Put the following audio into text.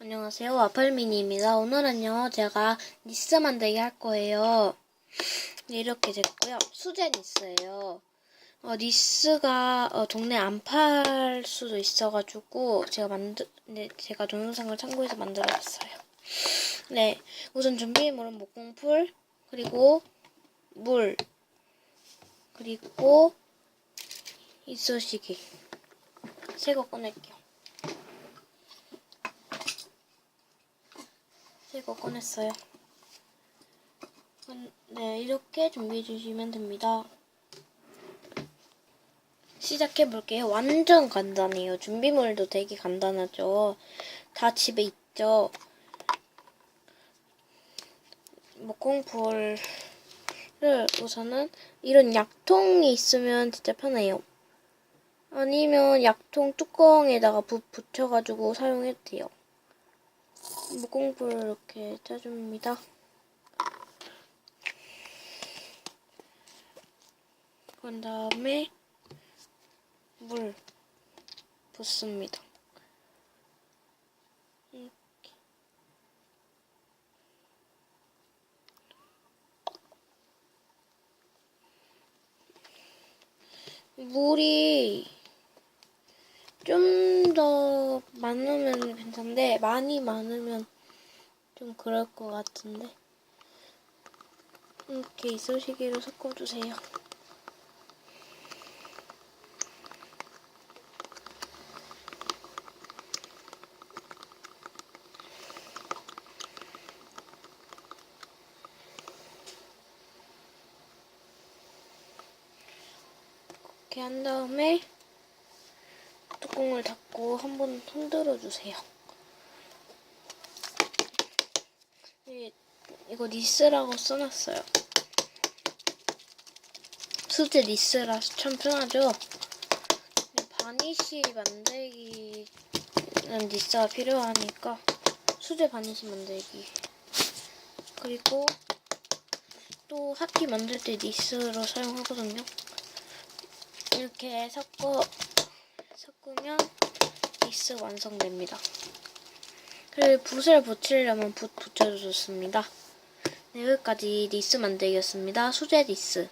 안녕하세요. 와플미니입니다. 오늘은요, 제가 니스 만들기 할 거예요. 네, 이렇게 됐고요. 수제 니스예요. 어, 니스가 어, 동네 안 팔 수도 있어가지고 제가 만들, 네, 제가 동영상을 참고해서 만들어봤어요. 네, 우선 준비물은 목공풀 그리고 물 그리고 이쑤시개 새 거 꺼낼게요. 새거 꺼냈어요. 음, 네, 이렇게 준비해 주시면 됩니다. 시작해 볼게요. 완전 간단해요. 준비물도 되게 간단하죠. 다 집에 있죠. 목공풀을 우선은 이런 약통이 있으면 진짜 편해요. 아니면 약통 뚜껑에다가 붓 붙여가지고 사용해도 돼요. 목공불을 이렇게 짜줍니다. 그런 다음에 물 붓습니다. 물이 좀 더 많으면 괜찮은데 많이 많으면 좀 그럴 것 같은데 이렇게 이쑤시개로 섞어주세요. 이렇게 한 다음에 뚜껑을 닫고 한번 흔들어 주세요. 이- 이거 니스라고 써놨어요. 수제 니스라서 참 편하죠? 바니쉬 만들기는 니스가 필요하니까 수제 바니쉬 만들기. 그리고 또 하티 만들 때 니스로 사용하거든요. 이렇게 섞어 섞으면 니스 완성됩니다. 그리고 붓을 붙이려면 붓 붙여도 좋습니다. 네, 여기까지 니스 만들기였습니다. 수제 니스.